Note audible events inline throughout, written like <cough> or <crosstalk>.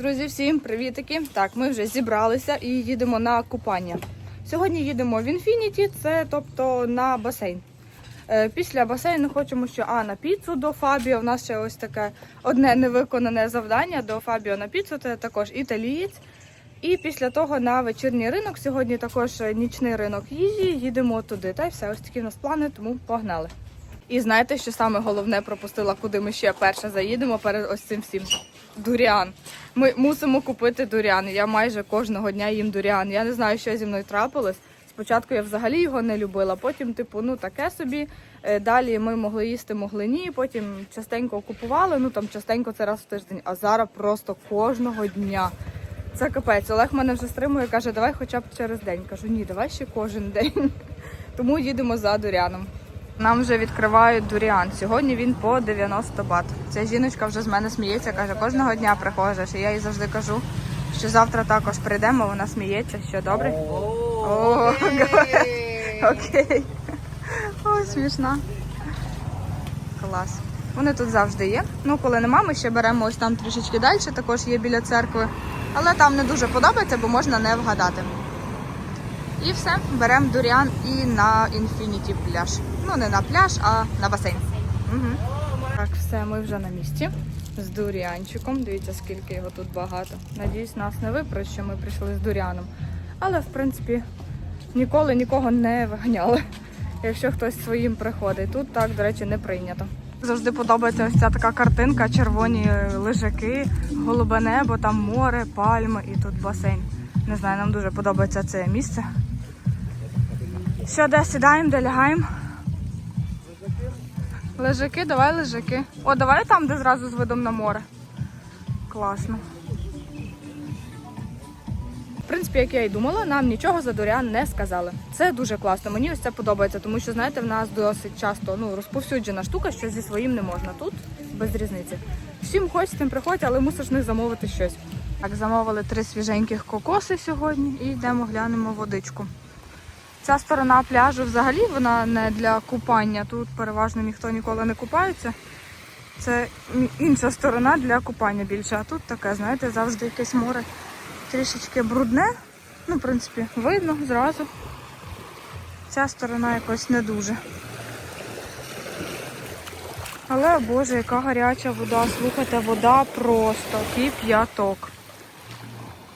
Друзі, всім привітики! Так, ми вже зібралися і їдемо на купання. Сьогодні їдемо в Інфініті, це тобто на басейн. Е, Після басейну хочемо ще а на піцу до Фабіо. У нас ще ось таке одне невиконане завдання до Фабіо на піцу. Це також італієць. І після того на вечірній ринок. Сьогодні також нічний ринок їжі. Їдемо туди. Та й все, ось такі в нас плани, тому погнали. І знаєте, що саме головне пропустила, куди ми ще перше заїдемо перед ось цим всім. Дуріан. Ми мусимо купити дуріан. Я майже кожного дня їм дуріан. Я не знаю, що зі мною трапилось. Спочатку я взагалі його не любила, потім, типу, ну таке собі. Е, Далі ми могли їсти, могли ні. Потім частенько купували. Ну там частенько це раз в тиждень, а зараз просто кожного дня. Це капець. Олег мене вже стримує, каже, давай хоча б через день. Кажу, ні, давай ще кожен день. <laughs> Тому їдемо за дуріаном. Нам вже відкривають дуріан. Сьогодні він по 90 бат. Ця жіночка вже з мене сміється, каже, кожного дня приходиш. І я їй завжди кажу, що завтра також прийдемо, вона сміється, що добре? О, <laughs> окей. О, смішна. Клас. Вони тут завжди є. Ну, коли нема, ми ще беремо ось там трішечки далі, також є біля церкви. Але там не дуже подобається, бо можна не вгадати. І все, беремо дуріан і на інфініті пляж. Ну, не на пляж, а на басейн. Угу. Так, все, ми вже на місці з дуріанчиком. Дивіться, скільки його тут багато. Надіюсь, нас не випруть, що ми прийшли з дуріаном. Але, в принципі, ніколи нікого не виганяли, якщо хтось своїм приходить. Тут так, до речі, не прийнято. Завжди подобається ось ця така картинка, червоні лежаки, голубе небо, там море, пальми і тут басейн. Не знаю, нам дуже подобається це місце. Що, де сідаємо, де лягаємо? Лежаки, давай лежаки. О, давай там, де зразу з видом на море. Класно. В принципі, як я і думала, нам нічого за дурян не сказали. Це дуже класно. Мені ось це подобається, тому що знаєте, в нас досить часто ну розповсюджена штука, що зі своїм не можна. Тут без різниці. Всім хочеш, тим приходь, але мусиш них замовити щось. Так, замовили три свіженьких кокоси сьогодні і йдемо глянемо водичку. Ця сторона пляжу взагалі вона не для купання. Тут переважно ніхто ніколи не купається. Це інша сторона для купання більше. А тут таке, знаєте, завжди якесь море трішечки брудне. Ну, в принципі, видно зразу. Ця сторона якось не дуже. Але, боже, яка гаряча вода. Слухайте, вода просто кип'яток.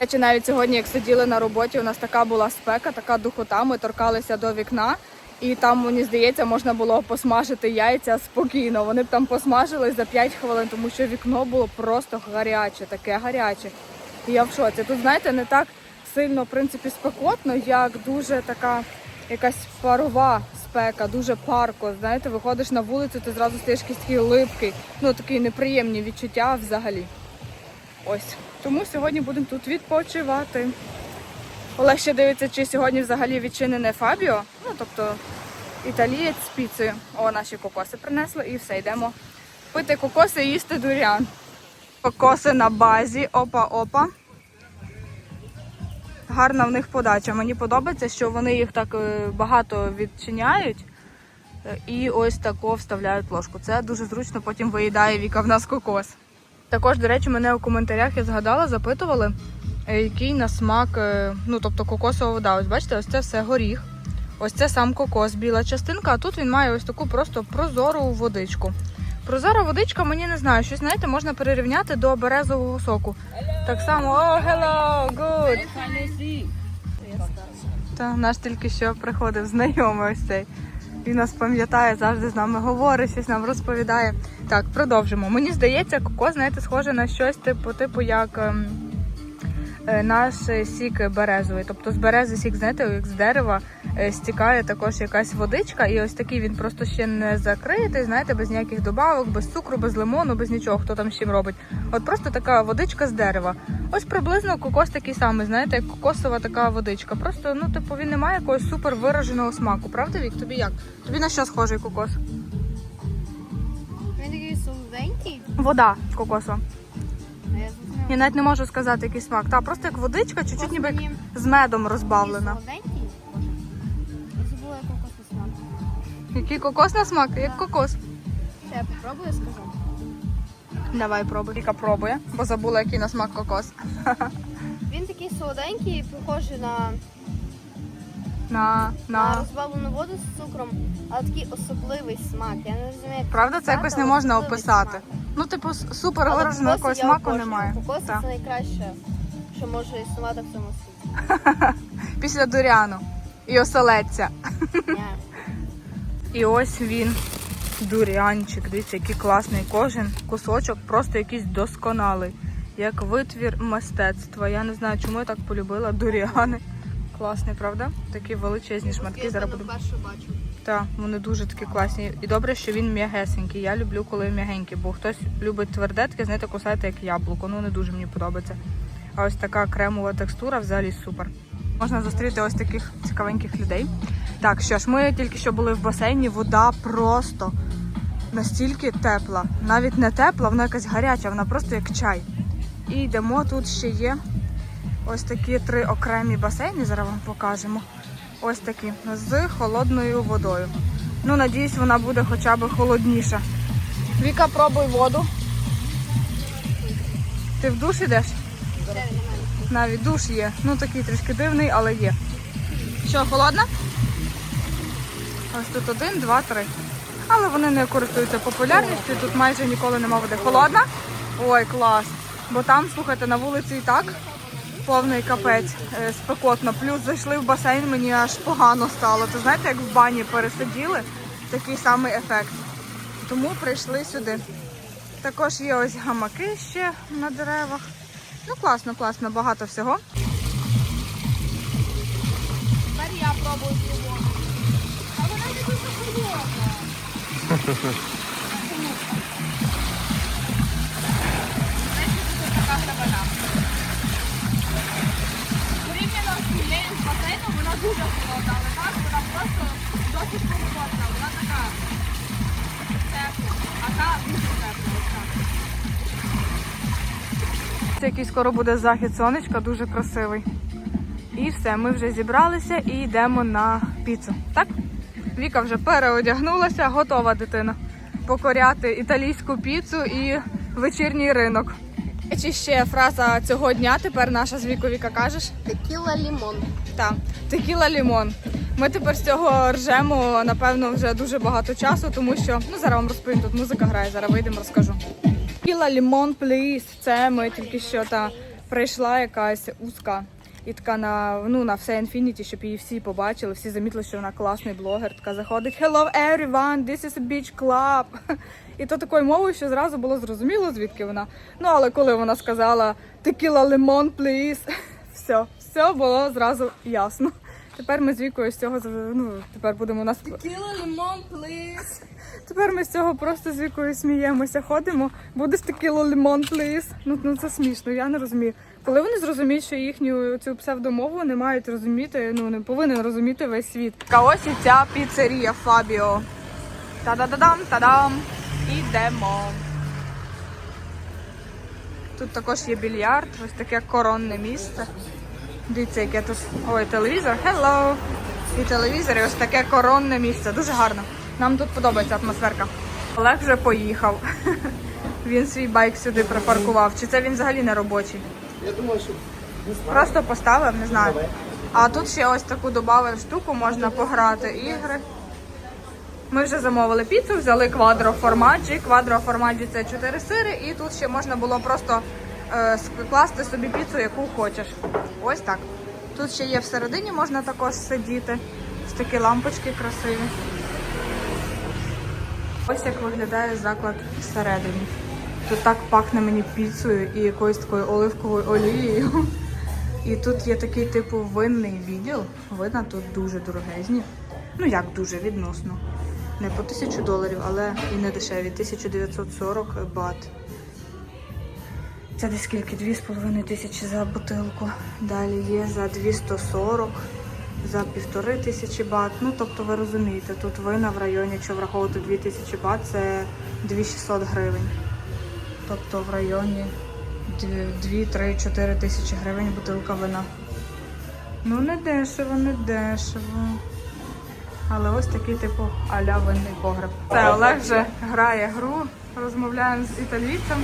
Чи навіть сьогодні, як сиділи на роботі, у нас така була спека, така духота. Ми торкалися до вікна, і там, мені здається, можна було посмажити яйця спокійно. Вони б там посмажили за 5 хвилин, тому що вікно було просто гаряче, таке гаряче. І я в шоці. Тут, знаєте, не так сильно, в принципі, спекотно, як дуже така якась парова спека, дуже парко. Знаєте, виходиш на вулицю, ти зразу стаєш такий липкий, ну такі неприємні відчуття взагалі. Ось. Тому сьогодні будемо тут відпочивати. Олег ще дивиться, чи сьогодні взагалі відчинене Фабіо. Ну, тобто італієць з піцею. О, наші кокоси принесли і все, йдемо пити кокоси і їсти дуріан. Кокоси на базі. Опа-опа. Гарна в них подача. Мені подобається, що вони їх так е, багато відчиняють. е, І ось тако вставляють ложку. Це дуже зручно, потім виїдає Віка в нас кокос. Також, до речі, мене у коментарях я згадала, запитували, е, який на смак, е, ну тобто кокосова вода. Ось бачите, ось це все горіх. Ось це сам кокос, біла частинка, а тут він має ось таку просто прозору водичку. Прозора водичка, мені не знаю, щось знаєте, можна перерівняти до березового соку. Так само, о, hello, good. Та наш тільки що приходив знайомий ось цей. Він нас пам'ятає, завжди з нами говорить, щось нам розповідає. Так, продовжимо. Мені здається, коко, знаєте, схоже на щось типу, типу як ем, наш е, сік березовий. Тобто з берези сік, знаєте, як з дерева е, стікає також якась водичка, і ось такий він просто ще не закритий, знаєте, без ніяких добавок, без цукру, без лимону, без нічого, хто там з чим робить. От просто така водичка з дерева. Ось приблизно кокос такий самий, знаєте, як кокосова така водичка. Просто, ну, типу, він не має якогось супер вираженого смаку. Правда, Вік? Тобі як? Тобі на що схожий кокос? Він такий солоденький, Вода кокосова. Я навіть не можу сказати, який смак. Та просто як водичка, чуть-чуть ніби як Мені з медом розбавлена. Солоденький. Я забула, смак. Який кокос на смак? Як кокос. Ще я попробую, скажу. Давай пробуй. Віка пробує, бо забула, який на смак кокос. <laughs> Він такий солоденький, похожий на, На, на на. розбавлену воду з цукром, але такий особливий смак. Я не розумію. як Правда, це якось не можна особливий описати. смак. Ну, типу, супер Але вираженого якогось я смаку обожнюю. немає. Кокоси Так. це найкраще, що може існувати в цьому світі. <laughs> Після дуряну і оселедця. Ні. І ось він, дурянчик. Дивіться, який класний кожен кусочок, просто якийсь досконалий. Як витвір мистецтва. Я не знаю, чому я так полюбила дуріани. Класний, правда? Такі величезні шматки. Зараз буду. вперше бачу. Так, вони дуже такі класні. І добре, що він м'ягесенький. Я люблю, коли м'ягенький, бо хтось любить тверде, таке, знаєте, кусаєте як яблуко. Ну не дуже мені подобається. А ось така кремова текстура взагалі супер. Можна зустріти ось таких цікавеньких людей. Так, що ж, ми тільки що були в басейні, вода просто настільки тепла. Навіть не тепла, вона якась гаряча, вона просто як чай. І йдемо, тут ще є ось такі три окремі басейни, зараз вам покажемо. Ось такі з холодною водою. Ну, надіюсь, вона буде хоча б холодніша. Віка, пробуй воду. Ти в душ ідеш? Навіть душ є. Ну такий трішки дивний, але є. Що, холодна? Ось тут один, два, три. Але вони не користуються популярністю, тут майже ніколи нема води. Холодна? Ой, клас. Бо там, слухайте, на вулиці і так повний капець е, спекотно. Плюс зайшли в басейн, мені аж погано стало. То знаєте, як в бані пересиділи, такий самий ефект. Тому прийшли сюди. Також є ось гамаки ще на деревах. Ну класно, класно, багато всього. Тепер я пробую. А вона не дуже холодна. <laughs> вона дуже холодна, але так вона просто досить комфортна. Вона така тепла, а та дуже тепла. Це який скоро буде захід сонечка, дуже красивий. І все, ми вже зібралися і йдемо на піцу. Так? Віка вже переодягнулася, готова дитина покоряти італійську піцу і вечірній ринок. Чи ще фраза цього дня тепер наша з Вікою Віка кажеш? Текіла лімон. Так, текіла лімон. Ми тепер з цього ржемо, напевно, вже дуже багато часу, тому що ну зараз вам розповім, тут музика грає, зараз вийдемо, розкажу. Текіла лімон, пліс. Це ми тільки що та прийшла якась узка. І така на ну на все Infinity, щоб її всі побачили, всі замітили, що вона класний блогер. Така заходить Hello everyone, this is a beach club. І то такою мовою, що зразу було зрозуміло, звідки вона. Ну але коли вона сказала Текіла лимон, please, <laughs> все, все було зразу ясно. Тепер ми з вікою з цього ну, тепер будемо нас. Текіла лімон, плиз. Тепер ми з цього просто з вікою сміємося, ходимо. Будеш текіло лимон, пліз. Ну, ну це смішно, я не розумію. Коли вони зрозуміють, що їхню цю псевдомову не мають розуміти, ну не повинен розуміти весь світ. А ось і ця піцерія Фабіо. Та-да-да-дам, та-дам. Ідемо. Тут також є більярд, ось таке коронне місце. Дивіться, яке тут. Ой, телевізор. Hello! І телевізор, і ось таке коронне місце. Дуже гарно. Нам тут подобається атмосферка. Олег вже поїхав. <laughs> Він свій байк сюди припаркував. Чи це він взагалі не робочий? Я думаю, що Просто поставив, не знаю. А тут ще ось таку додали штуку, можна пограти ігри. Ми вже замовили піцу, взяли квадро формаджі. Квадро формаджі це 4 сири, і тут ще можна було просто скласти собі піцу, яку хочеш. Ось так. Тут ще є всередині, можна також сидіти. Ось такі лампочки красиві. Ось як виглядає заклад всередині. Тут так пахне мені піцею і якоюсь такою оливковою олією. І тут є такий типу винний відділ. Видно, тут дуже дорогезні. Ну як дуже відносно. Не по тисячу доларів, але і не дешеві. 1940 бат. Це десь скільки? 2,5 тисячі за бутилку. Далі є за 240, за півтори тисячі бат. Ну, тобто ви розумієте, тут вина в районі, якщо враховувати 2000 бат, це 2600 гривень. Тобто в районі 2-3-4 тисячі гривень бутилка вина. Ну, не дешево, не дешево. Але ось такий, типу, аля винний погреб. Це Олег вже грає гру Розмовляємо з італійцем.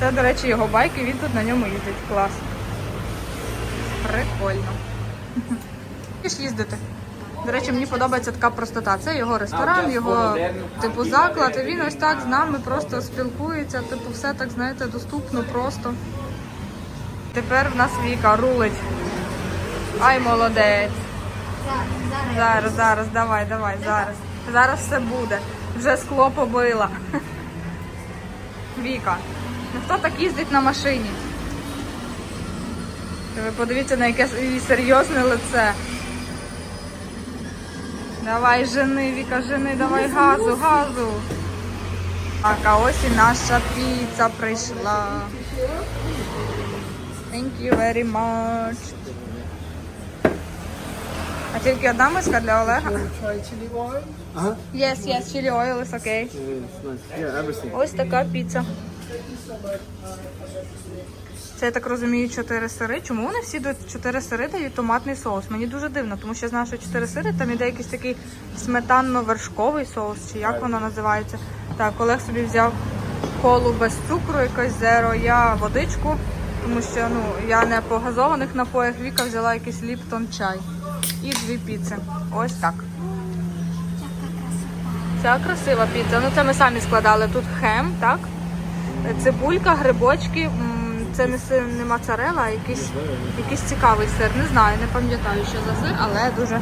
Це, до речі, його байк, і він тут на ньому їздить. Клас. Прикольно. Будеш їздити. До речі, мені подобається така простота. Це його ресторан, його типу заклад. І він ось так з нами просто спілкується. Типу, все так, знаєте, доступно, просто. Тепер в нас Віка рулить. Ай, молодець. Зараз, зараз, давай, давай, зараз. Зараз все буде. Вже скло побила. <laughs> Віка. Ну хто так їздить на машині? Ви подивіться на яке її серйозне лице. Давай, жени, Віка, жени, давай газу, газу. Так, а ось і наша піца прийшла. Thank you very much. А тільки одна миска для Олега? Yes, yes, chili oil is okay. Everything. Ось така піца. Це я так розумію, чотири сири. Чому вони всі до чотири сири дають томатний соус? Мені дуже дивно, тому що я знаю, що чотири сири там іде якийсь такий сметанно-вершковий соус, чи як воно називається. Так, Олег собі взяв колу без цукру, якось зеро. Я водичку, тому що ну я не по газованих напоях. Віка взяла якийсь ліптон чай і дві піци. Ось так. Ця красива піца. Ну це ми самі складали. Тут хем, так? Цибулька, грибочки. Це не сир, не моцарела, а якийсь, якийсь цікавий сир. Не знаю, не пам'ятаю, що за сир, але дуже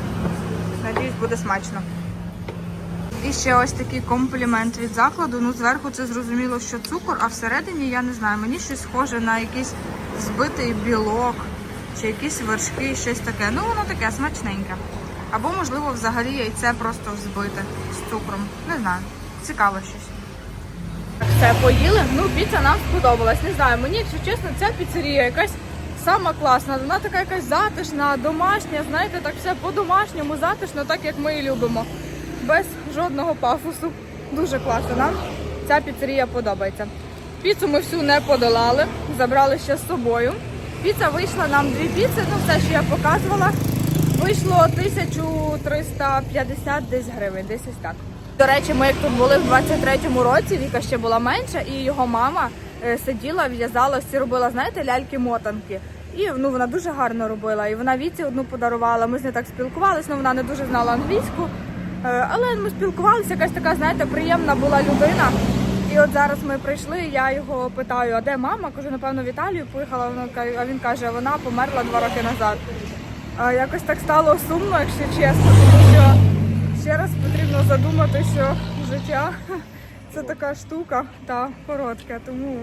надіюсь, буде смачно. І ще ось такий комплімент від закладу. Ну, зверху це зрозуміло, що цукор, а всередині я не знаю. Мені щось схоже на якийсь збитий білок чи якісь вершки, щось таке. Ну, воно таке смачненьке. Або, можливо, взагалі яйце просто взбите з цукром. Не знаю. Цікаво щось. Все, поїли. Ну, піца нам сподобалась. Не знаю, мені, якщо чесно, ця піцерія якась сама класна. Вона така якась затишна, домашня, знаєте, так все по-домашньому, затишно, так як ми і любимо. Без жодного пафосу. Дуже класно. Нам ця піцерія подобається. Піцу ми всю не подолали, забрали ще з собою. Піца вийшла нам дві піци, ну все, що я показувала. Вийшло 1350 десь гривень, десь ось так. До речі, ми як тут були в 23-му році, Віка ще була менша, і його мама е, сиділа, в'язала, всі робила, знаєте, ляльки-мотанки. І ну, вона дуже гарно робила. І вона віці одну подарувала. Ми з нею так спілкувалися, ну вона не дуже знала англійську. Е, Але ми спілкувалися, якась така, знаєте, приємна була людина. І от зараз ми прийшли, я його питаю, а де мама? Кажу, напевно, в Італію поїхала. А він каже, вона померла два роки назад. Якось так стало сумно, якщо чесно, тому що ще раз потрібно задумати, що життя це така штука та коротка. Тому,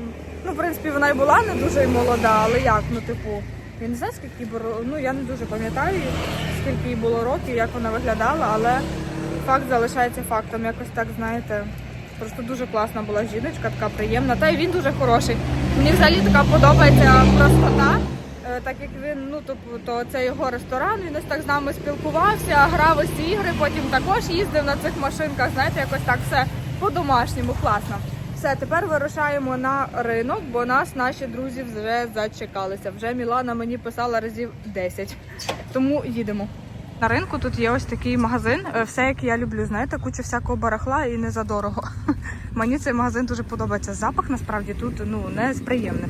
ну, в принципі, вона й була не дуже й молода, але як, ну, типу, я не знаю, скільки було, ну я не дуже пам'ятаю, скільки їй було років, як вона виглядала, але факт залишається фактом. Якось так, знаєте, просто дуже класна була жіночка, така приємна. Та й він дуже хороший. Мені взагалі така подобається простота. Е, Так як він, ну тобто, то це його ресторан, він ось так з нами спілкувався, грав ось ці ігри, потім також їздив на цих машинках. Знаєте, якось так все по-домашньому, класно. Все, тепер вирушаємо на ринок, бо нас наші друзі вже зачекалися. Вже Мілана мені писала разів 10. Тому їдемо. На ринку тут є ось такий магазин. е, Все, як я люблю, знаєте, куча всякого барахла і не за дорого. <laughs> Мені цей магазин дуже подобається. Запах насправді тут ну не з приємних.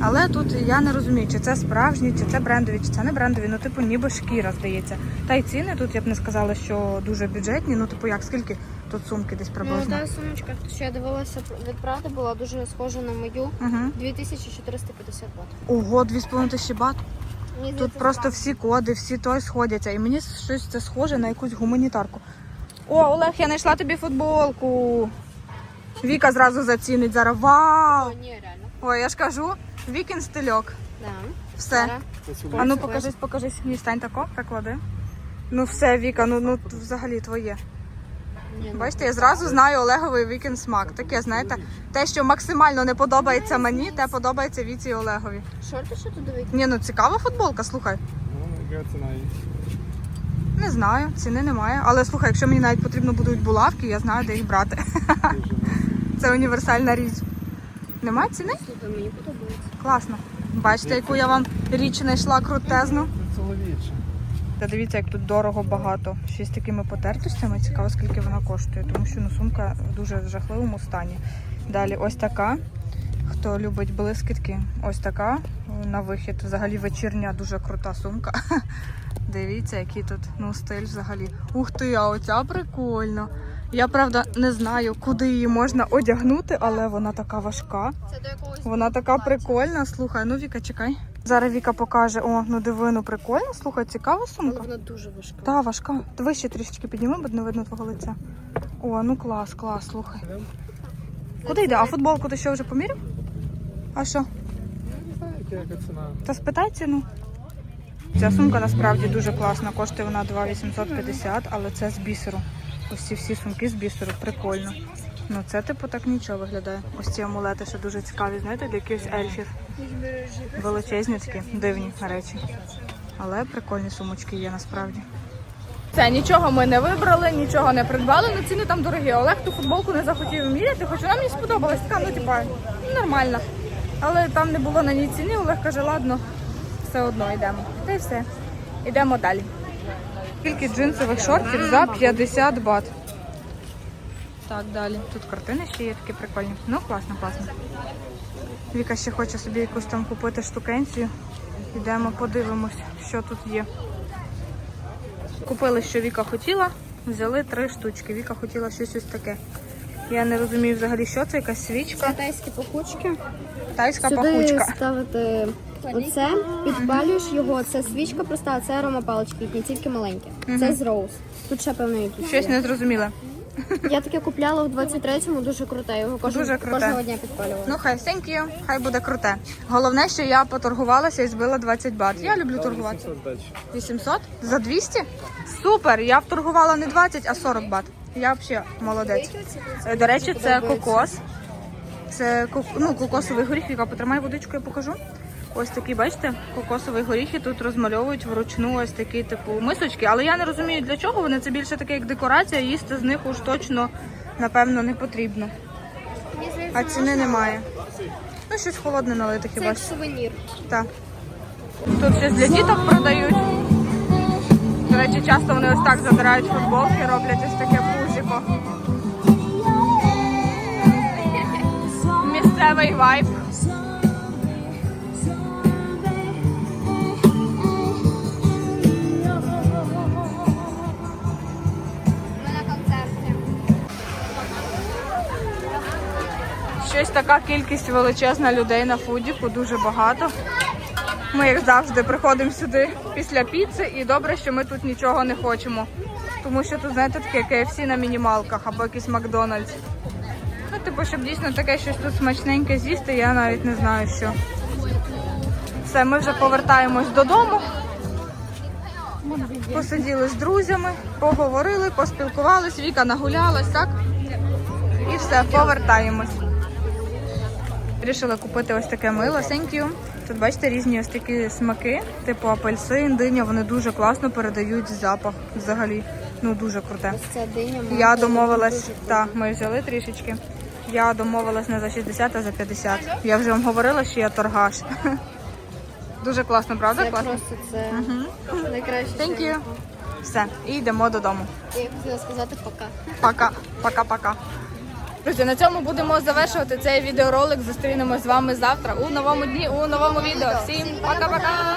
Але тут я не розумію, чи це справжні, чи це брендові, чи це не брендові. Ну, типу, ніби шкіра здається. Та й ціни тут я б не сказала, що дуже бюджетні. Ну, типу, як скільки тут сумки десь Ну, приблизно? та сумочка, що я дивилася від Прада, була дуже схожа на мою. Угу. 2450 бат. Ого, 2,5 тисячі бат. Мені Тут просто так. всі коди, всі той сходяться. І мені щось це схоже на якусь гуманітарку. О, Олег, я знайшла тобі футболку. Віка зразу зацінить зараз. Вау! О, ні, реально. Ой, я ж кажу, вікін стильок. Да. Все. А ну покажись, покажись. Ні, стань тако, приклади. Ну все, Віка, ну, ну взагалі твоє. Ну, Бачите, я зразу знаю Олеговий вікін смак. Таке, знаєте, те, що максимально не подобається мені, те подобається Віці і Олегові. Шорти що тут дивити? Ні, ну цікава футболка, слухай. Oh, go tonight. Не знаю, ціни немає. Але слухай, якщо мені навіть потрібно будуть булавки, я знаю, де їх брати. <laughs> Це універсальна річ. Немає ціни? Слухай, мені подобається. Класно. Бачите, яку я вам річ знайшла крутезну. Це чоловіче. Та дивіться, як тут дорого багато. Ще з такими потертостями. Цікаво, скільки вона коштує, тому що ну, сумка дуже жахливому стані. Далі ось така. Хто любить блискітки, ось така на вихід. Взагалі вечірня, дуже крута сумка. <laughs> Дивіться, який тут ну, стиль взагалі. Ух ти, а оця прикольна. Я правда не знаю, куди її можна одягнути, але вона така важка. Це до якогось. Вона така прикольна. Слухай, ну Віка, чекай. Зараз Віка покаже. О, ну диви, ну прикольно. Слухай, цікава сумка. Вона дуже важка. Та, важка. Давай ще трішечки підніми, бо не видно твого лиця. О, ну клас, клас, слухай. Куди йде? А футболку ти що вже поміряв? А що? Не знаю, яка ціна. Та спитай ціну. Ця сумка насправді дуже класна. Коштує вона 2,850, але це з бісеру. Ось ці всі сумки з бісеру, прикольно. Ну це типу так нічого виглядає. Ось ці амулети ще дуже цікаві, знаєте, для якихось ельфів. Величезні такі, дивні речі. Але прикольні сумочки є насправді. Це нічого ми не вибрали, нічого не придбали, але ціни там дорогі. Олег ту футболку не захотів міряти, хоч вона мені сподобалась, така, ну типа, нормальна. Але там не було на ній ціни, Олег каже, ладно, все одно йдемо. Та й все. Йдемо далі. Скільки джинсових шортів за 50 бат. Так, далі. Тут картини ще є такі прикольні. Ну, класно, класно. Віка ще хоче собі якусь там купити штукенцію. Йдемо, подивимось, що тут є. Купили, що Віка хотіла, взяли три штучки. Віка хотіла щось ось таке. Я не розумію взагалі, що це, якась свічка. Китайські пахучки. Тайська Сюди пахучка. ставити оце, підпалюєш його, це свічка проста, а це аромапалички, які тільки маленькі. Це з роуз. Тут ще певно якісь. Щось не зрозуміле. Я таке купляла в 23-му, дуже круте. Його кожен, Дуже круте. кожного дня підпалювала. Ну хай, thank you, хай буде круте. Головне, що я поторгувалася і збила 20 бат. Я люблю торгувати. 800 За 200? Супер! Я вторгувала не 20, а 40 бат. Я взагалі молодець. Е, До речі, це кокос. Це ко- ну, кокосовий горіх, яка потримай водичку, я покажу. Ось такі, бачите, кокосові горіхи тут розмальовують вручну ось такі типу мисочки. Але я не розумію для чого вони. Це більше таке як декорація, їсти з них уж точно, напевно, не потрібно. А ціни немає. Ну, щось холодне налити Це хіба що. сувенір. Так. Тут щось для діток продають. До речі, часто вони ось так задирають футболки, роблять ось таке пузіко. Місцевий вайб. Щось така кількість величезна людей на фудіку, дуже багато. Ми, як завжди, приходимо сюди після піци, і добре, що ми тут нічого не хочемо. Тому що тут, знаєте, таке KFC на мінімалках або якийсь Макдональдс. Ну, типу, щоб дійсно таке щось тут смачненьке з'їсти, я навіть не знаю що. Все, ми вже повертаємось додому. Посиділи з друзями, поговорили, поспілкувались, Віка нагулялась, так? І все, повертаємось. Рішила купити ось таке мило. Thank you. Тут бачите різні ось такі смаки, типу апельсин, диня. Вони дуже класно передають запах взагалі. Ну дуже круте. Ось ця диня. Я домовилась, так, ми взяли трішечки. Я домовилась не за 60, а за 50. Я вже вам говорила, що я торгаш. <laughs> Дуже класно, правда? Це класно? просто це найкраще. Thank you. Все, і йдемо додому. Я хотіла сказати пока. Пока, пока-пока. Друзі, на цьому будемо завершувати цей відеоролик. Зустрінемось з вами завтра у новому дні, у новому відео. Всім пока-пока!